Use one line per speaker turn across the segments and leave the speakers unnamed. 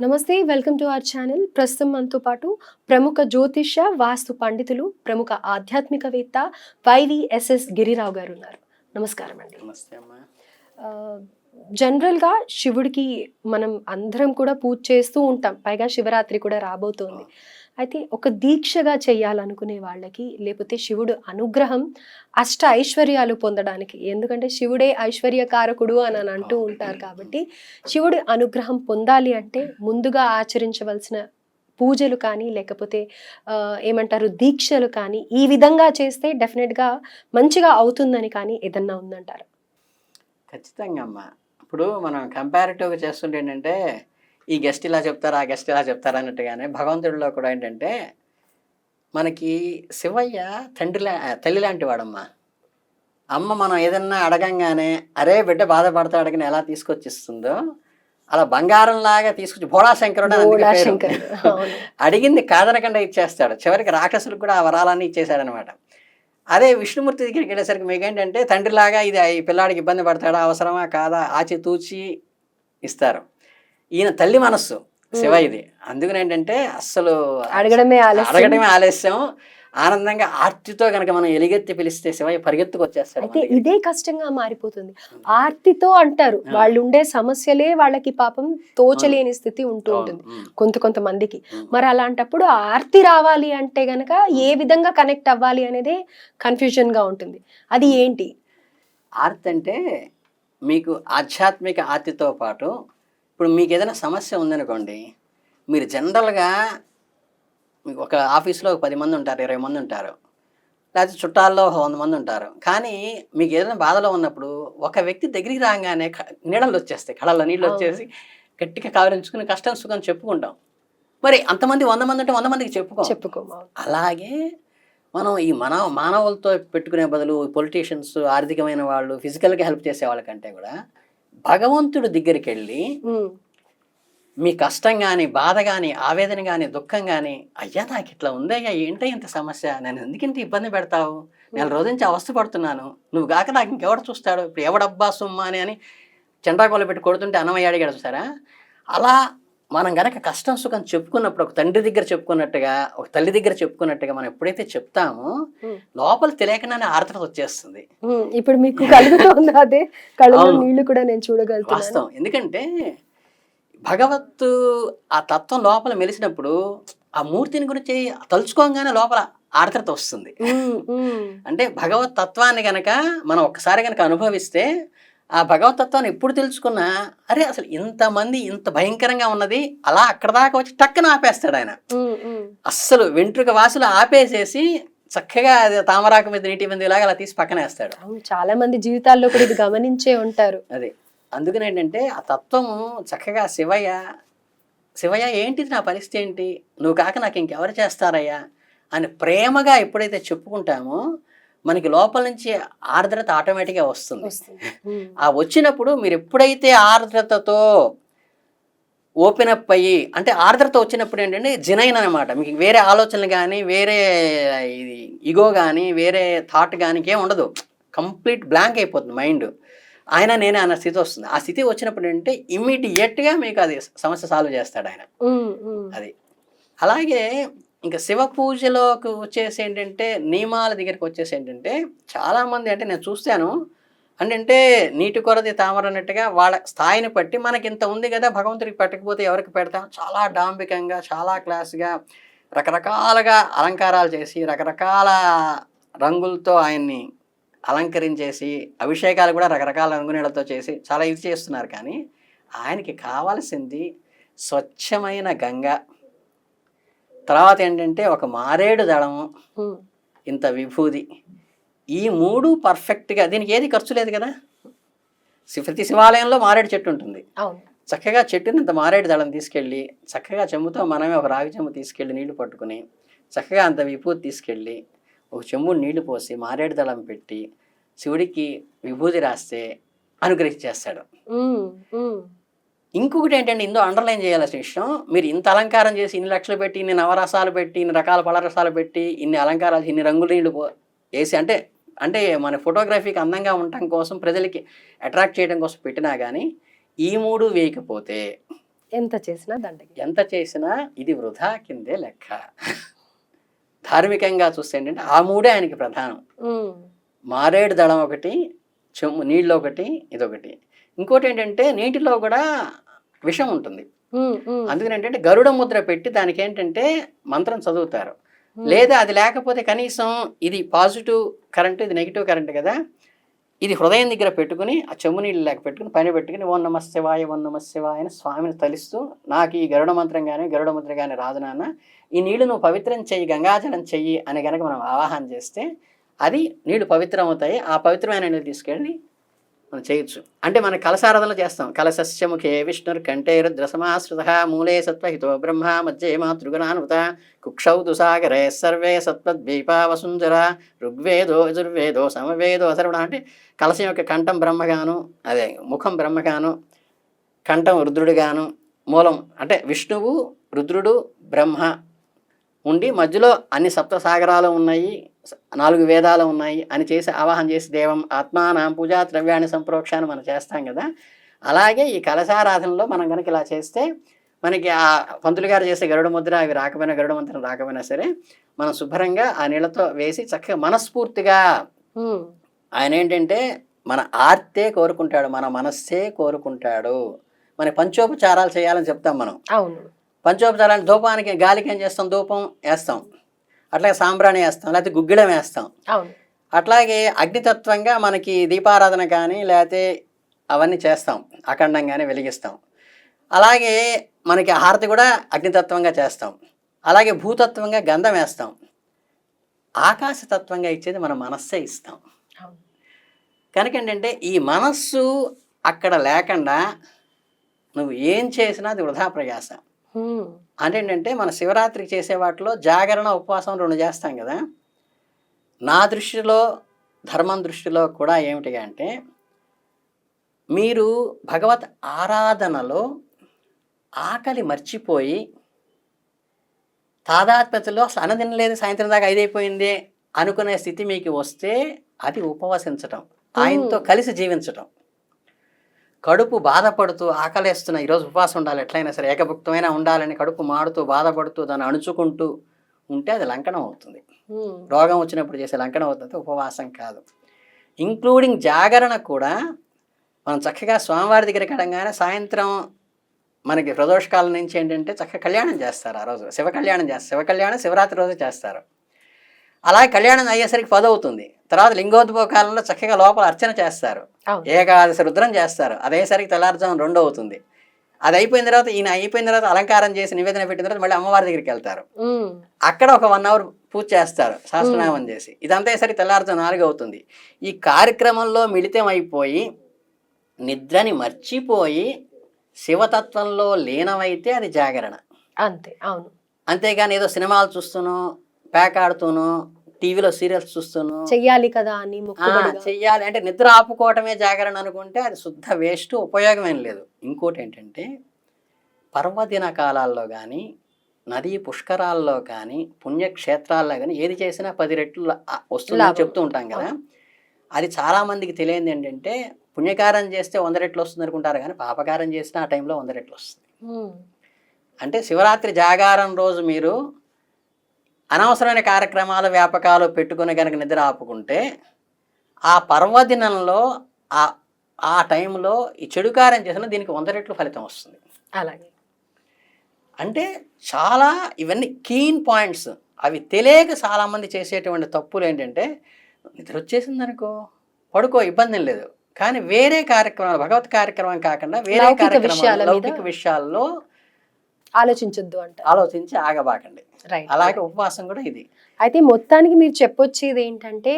నమస్తే welcome to our channel. ప్రస్తుతం మనతో పాటు ప్రముఖ జ్యోతిష్య వాస్తు పండితులు ప్రముఖ ఆధ్యాత్మికవేత్త వైవిఎస్ఎస్ గిరిరావు గారు ఉన్నారు. నమస్కారం అండి.
నమస్తే అమ్మా.
జనరల్గా శివుడికి మనం అందరం కూడా పూజ చేస్తూ ఉంటాం. పైగా శివరాత్రి కూడా రాబోతోంది. అయితే ఒక దీక్షగా చేయాలనుకునే వాళ్ళకి లేకపోతే శివుడు అనుగ్రహం అష్ట ఐశ్వర్యాలు పొందడానికి ఎందుకంటే శివుడే ఐశ్వర్యకారకుడు అని అని అంటూ ఉంటారు కాబట్టి శివుడి అనుగ్రహం పొందాలి అంటే ముందుగా ఆచరించవలసిన పూజలు కానీ లేకపోతే ఏమంటారు దీక్షలు కానీ ఈ విధంగా చేస్తే డెఫినెట్గా మంచిగా అవుతుందని కానీ ఏదన్నా ఉందంటారు?
ఖచ్చితంగా అమ్మా. ఇప్పుడు మనం కంపారిటివ్గా చేస్తుంటే ఏంటంటే ఈ గెస్ట్ ఇలా చెప్తారు ఆ గెస్ట్ ఇలా చెప్తారు అన్నట్టుగానే భగవంతుడిలో కూడా ఏంటంటే మనకి శివయ్య తండ్రి తల్లి లాంటి వాడమ్మా అమ్మ మనం ఏదన్నా అడగంగానే అరే బిడ్డ బాధపడతాడని ఎలా తీసుకొచ్చిస్తుందో అలా బంగారంలాగా తీసుకొచ్చి భోళా శంకరుడు అని అందుకే
భోళా
పేరు.
శంకరుడు, అవును.
అడిగింది కాదనకుండా ఇచ్చేస్తాడు చివరికి రాక్షసులకు కూడా ఆ వరాలన్నీ ఇచ్చేశాడనమాట అదే విష్ణుమూర్తి దగ్గరికి వెళ్ళేసరికి మీకు ఏంటంటే తండ్రిలాగా ఇది ఈ పిల్లాడికి ఇబ్బంది పడతాడా అవసరమా కాదా ఆచితూచి ఇస్తారు. ఈయన తల్లి మనస్సు శివ ఇది. అందుకని ఏంటంటే అస్సలు
అడగడమే
అడగడమే ఆలస్యం. ఆనందంగా ఆర్తితో కనుక మనం ఎలుగెత్తి పిలిస్తే శివయ్య పరిగెత్తుకు వచ్చేస్తాడు
అయితే. ఇదే కష్టంగా మారిపోతుంది. ఆర్తితో అంటారు. వాళ్ళు ఉండే సమస్యలే వాళ్ళకి పాపం తోచలేని స్థితి ఉంటూ ఉంటుంది. కొంత కొంతమందికి. మరి అలాంటప్పుడు ఆర్తి రావాలి అంటే గనక ఏ విధంగా కనెక్ట్ అవ్వాలి అనేది కన్ఫ్యూజన్గా ఉంటుంది. అది ఏంటి?
ఆర్తి అంటే మీకు ఆధ్యాత్మిక ఆర్తితో పాటు ఇప్పుడు మీకు ఏదైనా సమస్య ఉందనుకోండి మీరు జనరల్గా మీకు ఒక ఆఫీస్లో ఒక పది మంది ఉంటారు ఇరవై మంది ఉంటారు. లేకపోతే చుట్టాల్లో ఒక వంద మంది ఉంటారు. కానీ మీకు ఏదైనా బాధలో ఉన్నప్పుడు ఒక వ్యక్తి దగ్గరికి రాగానే నీడలు వచ్చేస్తాయి. కళ్ళల్లో నీళ్ళు. వచ్చేసి గట్టిగా కవరించుకుని కష్టం సుఖం చెప్పుకుంటాం. మరి అంతమంది వంద మంది ఉంటే వంద మందికి చెప్పుకో.
చెప్పుకో
అలాగే మనం ఈ మన మానవులతో పెట్టుకునే బదులు పొలిటీషియన్స్ ఆర్థికమైన వాళ్ళు ఫిజికల్గా హెల్ప్ చేసే వాళ్ళకంటే కూడా భగవంతుడి దగ్గరికి వెళ్ళి మీ కష్టం కానీ బాధ కానీ ఆవేదన కానీ దుఃఖం కానీ అయ్యా నాకు ఇట్లా ఉందయ్యా ఏంటో ఇంత సమస్య? నేను ఎందుకింత ఇబ్బంది పెడతావు? నెల రోజు నుంచి అవస్థ పడుతున్నాను. నువ్వు కాక నాకు ఇంకెవడు చూస్తాడు? ఇప్పుడు ఎవడబ్బా సుమ్మా అని అని చెండాకోలు పెట్టి కొడుతుంటే అన్నమయ్య అడిగాడు చూసారా? అలా మనం గనక కష్టం సుఖం చెప్పుకున్నప్పుడు ఒక తండ్రి దగ్గర చెప్పుకున్నట్టుగా ఒక తల్లి దగ్గర చెప్పుకున్నట్టుగా మనం ఎప్పుడైతే చెప్తామో లోపల తెలియకుండానే ఆర్ద్రత వచ్చేస్తుంది.
ఇప్పుడు మీకు కలుగుతోంది అదే. నీళ్ళు కూడా నేను చూడగలుగుతున్నాను.
వాస్తవం. ఎందుకంటే భగవత్తు ఆ తత్వం లోపల మెలిసినప్పుడు ఆ మూర్తిని గురించి తలుచుకోగానే లోపల ఆర్ద్రత వస్తుంది. అంటే భగవత్ తత్వాన్ని గనక మనం ఒక్కసారి గనక అనుభవిస్తే ఆ భగవత్ తత్వాన్ని ఎప్పుడు తెలుసుకున్నా అరే అసలు ఇంతమంది ఇంత భయంకరంగా ఉన్నది అలా అక్కడ దాకా వచ్చి టక్కన ఆపేస్తాడు ఆయన. అస్సలు వెంట్రుక వాసులు ఆపేసేసి చక్కగా అది తామరాకు మీద నీటి మీద ఇలాగ అలా తీసి పక్కన వేస్తాడు
చాలా మంది జీవితాల్లో కూడా ఇది గమనించే ఉంటారు.
అది. అందుకని ఏంటంటే ఆ తత్వము చక్కగా శివయ్య శివయ్య ఏంటిది నా పరిస్థితి ఏంటి? నువ్వు కాక నాకు ఇంకెవరు చేస్తారయ్యా? అని ప్రేమగా ఎప్పుడైతే చెప్పుకుంటామో మనకి లోపల నుంచి ఆర్ద్రత ఆటోమేటిక్గా వస్తుంది. ఆ వచ్చినప్పుడు మీరు ఎప్పుడైతే ఆర్ద్రతతో ఓపెన్ అప్ అయ్యి అంటే ఆర్ద్రత వచ్చినప్పుడు ఏంటంటే జినైన్ అనమాట మీకు వేరే ఆలోచనలు కానీ వేరే ఇది ఇగో కానీ వేరే థాట్ కానీ ఏం ఉండదు. కంప్లీట్ బ్లాంక్ అయిపోతుంది మైండ్. ఆయన నేనే అన్న స్థితి వస్తుంది. ఆ స్థితి వచ్చినప్పుడు ఏంటంటే ఇమ్మీడియట్గా మీకు అది సమస్య సాల్వ్ చేస్తాడు ఆయన. అది. అలాగే ఇంకా శివ పూజలోకి వచ్చేసి ఏంటంటే నియమాల దగ్గరికి వచ్చేసి ఏంటంటే చాలామంది అంటే నేను చూస్తాను. అంటే నీటి కొరది తామర అన్నట్టుగా వాళ్ళ స్థాయిని బట్టి మనకి ఇంత ఉంది కదా భగవంతుడికి పెట్టకపోతే ఎవరికి పెడతాం? చాలా డాంబికంగా చాలా క్లాస్గా రకరకాలుగా అలంకారాలు చేసి రకరకాల రంగులతో ఆయన్ని అలంకరించేసి అభిషేకాలు కూడా రకరకాల రంగునీళ్ళతో చేసి చాలా ఇది చేస్తున్నారు. కానీ ఆయనకి కావాల్సింది స్వచ్ఛమైన గంగ. తర్వాత ఏంటంటే ఒక మారేడు దళము
ఉమ్.
ఇంత విభూది. ఈ మూడు పర్ఫెక్ట్గా దీనికి ఏది ఖర్చు లేదు కదా? ప్రతి శివాలయంలో మారేడు చెట్టు ఉంటుంది. చక్కగా చెట్టుని ఇంత మారేడు దళం తీసుకెళ్ళి చక్కగా చెంబుతో మనమే ఒక రాగి చెంబు తీసుకెళ్ళి నీళ్ళు పట్టుకుని చక్కగా అంత విభూతి తీసుకెళ్ళి ఒక చెంబు నీళ్ళు పోసి మారేడు దళం పెట్టి శివుడికి విభూతి రాస్తే అనుగ్రహించేస్తాడు. ఇంకొకటి ఏంటంటే ఇందులో అండర్లైన్ చేయాల్సిన విషయం మీరు ఇంత అలంకారం చేసి ఇన్ని లక్షలు పెట్టి ఇన్ని నవరసాలు పెట్టి ఇన్ని రకాల పళరసాలు పెట్టి ఇన్ని అలంకారాలు ఇన్ని రంగుల నీళ్ళు పో- వేసి అంటే అంటే మన ఫోటోగ్రఫీకి అందంగా ఉండటం కోసం ప్రజలకి అట్రాక్ట్ చేయడం కోసం పెట్టినా కానీ ఈ మూడు వేయకపోతే
ఎంత చేసినా దండగి
ఎంత చేసినా ఇది వృధా కిందే లెక్క. ధార్మికంగా చూస్తే ఏంటంటే ఆ మూడే ఆయనకి ప్రధానం. మారేడు దళం ఒకటి చెమ్ము నీళ్ళు ఒకటి ఇదొకటి. ఇంకోటి ఏంటంటే నీటిలో కూడా విషం ఉంటుంది. అందుకని ఏంటంటే గరుడ ముద్ర పెట్టి దానికి ఏంటంటే మంత్రం చదువుతారు. లేదా అది లేకపోతే కనీసం ఇది పాజిటివ్ కరెంట్ ఇది నెగిటివ్ కరెంట్ కదా ఇది హృదయం దగ్గర పెట్టుకుని ఆ చెమ్ము నీళ్ళు లేక పెట్టుకుని పైన పెట్టుకుని ఓ నమ శివాయ ఓ నమ శివాయ అని స్వామిని తలిస్తూ నాకు ఈ గరుడ మంత్రం కానీ గరుడ మంత్రం కానీ రాదు నాన్న. ఈ నీళ్ళు నువ్వు పవిత్రం చెయ్యి గంగాజలం చెయ్యి అని కనుక మనం ఆవాహన చేస్తే అది నీళ్ళు పవిత్రం అవుతాయి. ఆ పవిత్రమైన నీళ్ళు తీసుకెళ్ళి మనం చేయొచ్చు. అంటే మనం కలసారాధన చేస్తాం. కలసస్యముఖే విష్ణుర్ కంఠే రుద్రసమాశ్రుత మూలే సత్వహితో బ్రహ్మ మధ్యే మాతృగుణానుత కుక్షౌ దుసాగరే సర్వే సత్వద్వీపా వసుంధర ఋగ్వేదో యజుర్వేదో సమవేదో అసర్వణ అంటే కలసం యొక్క కంఠం బ్రహ్మగాను అదే ముఖం బ్రహ్మగాను కంఠం రుద్రుడుగాను మూలం అంటే విష్ణువు రుద్రుడు బ్రహ్మ ఉండి మధ్యలో అన్ని సప్త సాగరాలు ఉన్నాయి నాలుగు వేదాలు ఉన్నాయి అని చేసి ఆవాహన చేసి దేవం ఆత్మానాం పూజా ద్రవ్యాన్ని సంప్రోక్షాన్ని మనం చేస్తాం కదా. అలాగే ఈ కలశారాధనలో మనం కనుక ఇలా చేస్తే మనకి ఆ పంతులు గారు చేసే గరుడ ముద్ర అవి రాకపోయినా గరుడ మంత్రం రాకపోయినా సరే మనం శుభ్రంగా ఆ నీళ్ళతో వేసి చక్కగా మనస్ఫూర్తిగా ఆయన ఏంటంటే మన ఆర్తే కోరుకుంటాడు మన మనస్సే కోరుకుంటాడు. మన పంచోపచారాలు చేయాలని చెప్తాం మనం.
అవును.
పంచోపచారాలు ధూపానికి గాలికి ఏం చేస్తాం? ధూపం వేస్తాం. అట్లాగే సాంబ్రాణి వేస్తాం లేకపోతే గుగ్గిడం వేస్తాం. అట్లాగే అగ్నితత్వంగా మనకి దీపారాధన కానీ లేకపోతే అవన్నీ చేస్తాం. అఖండంగానే వెలిగిస్తాం. అలాగే మనకి హారతి కూడా అగ్నితత్వంగా చేస్తాం. అలాగే భూతత్వంగా గంధం వేస్తాం. ఆకాశతత్వంగా ఇచ్చేది మన మనస్సే ఇస్తాం. కనుక ఏంటంటే ఈ మనస్సు అక్కడ లేకుండా నువ్వు ఏం చేసినా అది వృధా ప్రయాస. ఏంటంటే మన శివరాత్రికి చేసే వాటిలో జాగరణ ఉపవాసం రెండు చేస్తాం కదా. నా దృష్టిలో ధర్మం దృష్టిలో కూడా ఏమిటి అంటే మీరు భగవత్ ఆరాధనలో ఆకలి మర్చిపోయి తాదాత్మ్యతలో అసలు అన్నం తినలేదు సాయంత్రం దాకా ఐదైపోయింది అనుకునే స్థితి మీకు వస్తే అది ఉపవసించటం ఆయనతో కలిసి జీవించటం. కడుపు బాధపడుతూ ఆకలేస్తున్న ఈరోజు ఉపవాసం ఉండాలి. ఎట్లయినా సరే ఏకభుక్తమైన ఉండాలని కడుపు మాడుతూ బాధపడుతూ దాన్ని అణుచుకుంటూ ఉంటే అది లంకనం అవుతుంది. రోగం వచ్చినప్పుడు చేసే లంకనం అవుతుంది. ఉపవాసం కాదు. ఇంక్లూడింగ్ జాగరణ కూడా మనం చక్కగా స్వామివారి దగ్గరికి వెళ్ళంగానే సాయంత్రం మనకి ప్రదోషకాలం నుంచి ఏంటంటే చక్కగా కళ్యాణం చేస్తారు ఆ రోజు. శివ కళ్యాణం చేస్తారు. శివ కళ్యాణం శివరాత్రి రోజు చేస్తారు. అలాగే కళ్యాణం అయ్యేసరికి పది అవుతుంది తర్వాత లింగోద్భవ కాలంలో చక్కగా లోపల అర్చన చేస్తారు. ఏకాదశి రుద్రం చేస్తారు. అదేసరికి తెల్లారుజాము రెండు అవుతుంది అది అయిపోయిన తర్వాత ఈయన అయిపోయిన తర్వాత అలంకారం చేసి నివేదన పెట్టిన తర్వాత మళ్ళీ అమ్మవారి దగ్గరికి వెళ్తారు. అక్కడ ఒక వన్ అవర్ పూజ చేస్తారు. సహస్రనామం చేసి. ఇదంతా సరికి తెల్లారుజాము నాలుగు అవుతుంది ఈ కార్యక్రమంలో మిళితం అయిపోయి నిద్రని మర్చిపోయి శివతత్వంలో లీనమైతే అది జాగరణ.
అంతే. అవును.
అంతేగాని ఏదో సినిమాలు చూస్తూనో పేకాడుతూనో టీవీలో సీరియల్స్ చూస్తూనో.
చెయ్యాలి కదా అని
చెయ్యాలి. అంటే నిద్ర ఆపుకోవటమే జాగరణ అనుకుంటే అది శుద్ధ వేస్ట్ ఉపయోగమేం లేదు. ఇంకోటి ఏంటంటే పర్వదిన కాలాల్లో కానీ నదీ పుష్కరాల్లో కానీ పుణ్యక్షేత్రాల్లో కానీ ఏది చేసినా పది రెట్లు వస్తుందని. చెప్తూ ఉంటాం కదా. అది చాలా మందికి తెలియదు ఏంటంటే పుణ్యకారం చేస్తే వంద రెట్లు వస్తుంది అనుకుంటారు కానీ పాపకారం చేసినా ఆ టైంలో వంద రెట్లు వస్తుంది. అంటే శివరాత్రి జాగారం రోజు మీరు అనవసరమైన కార్యక్రమాలు వ్యాపకాలు పెట్టుకుని కనుక నిద్ర ఆపుకుంటే ఆ పర్వదినంలో ఆ ఆ టైంలో ఈ చెడు కార్యం చేసిన దీనికి వంద రెట్లు ఫలితం వస్తుంది.
అలాగే.
అంటే చాలా ఇవన్నీ కీన్ పాయింట్స్ అవి తెలియక చాలామంది చేసేటువంటి తప్పులు ఏంటంటే నిద్ర వచ్చేసింది అనుకో పడుకో ఇబ్బంది లేదు. కానీ వేరే కార్యక్రమాలు భగవత్ కార్యక్రమం కాకుండా వేరే కార్యక్రమాలు లౌకిక విషయాల్లో
ఆలోచించొద్దు అంట
ఆలోచించి ఆగబాకండి. అలాగే ఉపవాసం కూడా ఇది.
అయితే మొత్తానికి మీరు చెప్పొచ్చేది ఏంటంటే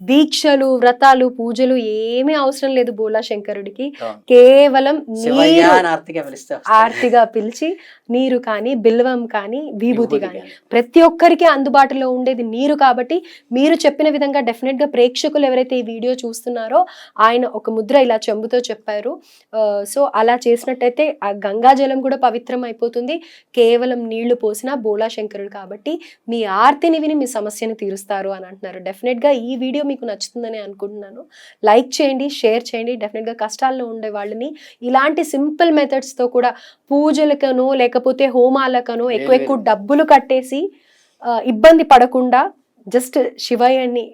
దీక్షలు వ్రతాలు పూజలు ఏమీ అవసరం లేదు బోలా శంకరుడికి. కేవలం
ఆర్తిగా
పిలిచి నీరు కానీ బిల్వం కానీ విభూతి కానీ. ప్రతి ఒక్కరికి అందుబాటులో ఉండేది నీరు కాబట్టి మీరు చెప్పిన విధంగా డెఫినెట్గా ప్రేక్షకులు ఎవరైతే ఈ వీడియో చూస్తున్నారో ఆయన ఒక ముద్ర ఇలా చెంబుతో చెప్పారు. సో అలా చేసినట్టయితే ఆ గంగా జలం కూడా పవిత్రం అయిపోతుంది. కేవలం నీళ్ళు పోసినా బోలా శంకరుడికి కాబట్టి మీ ఆర్తిని విని మీ సమస్యని తీరుస్తారు అని అంటున్నారు. డెఫినెట్గా ఈ వీడియో మీకు నచ్చుతుందని అనుకుంటున్నాను. లైక్ చేయండి షేర్ చేయండి. డెఫినెట్గా కష్టాల్లో ఉండే వాళ్ళని ఇలాంటి సింపుల్ మెథడ్స్తో కూడా పూజలకనో లేకపోతే హోమాలకనో ఎక్కువ ఎక్కువ డబ్బులు కట్టేసి ఇబ్బంది పడకుండా జస్ట్ శివయ్యని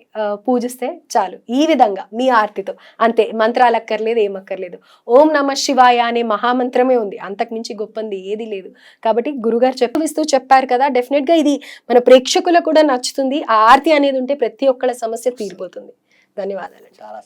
పూజిస్తే చాలు. ఈ విధంగా మీ ఆర్తితో. అంతే మంత్రాలు అక్కర్లేదు ఏమక్కర్లేదు. ఓం నమ శివాయ అనే మహామంత్రమే ఉంది. అంతకుమించి గొప్పంది ఏది లేదు. కాబట్టి గురుగారు చెప్పిస్తూ చెప్పారు కదా డెఫినెట్గా ఇది మన ప్రేక్షకులకు కూడా నచ్చుతుంది. ఆ ఆర్తి అనేది ఉంటే ప్రతి ఒక్కళ్ళ సమస్య తీరిపోతుంది. ధన్యవాదాలు.
చాలా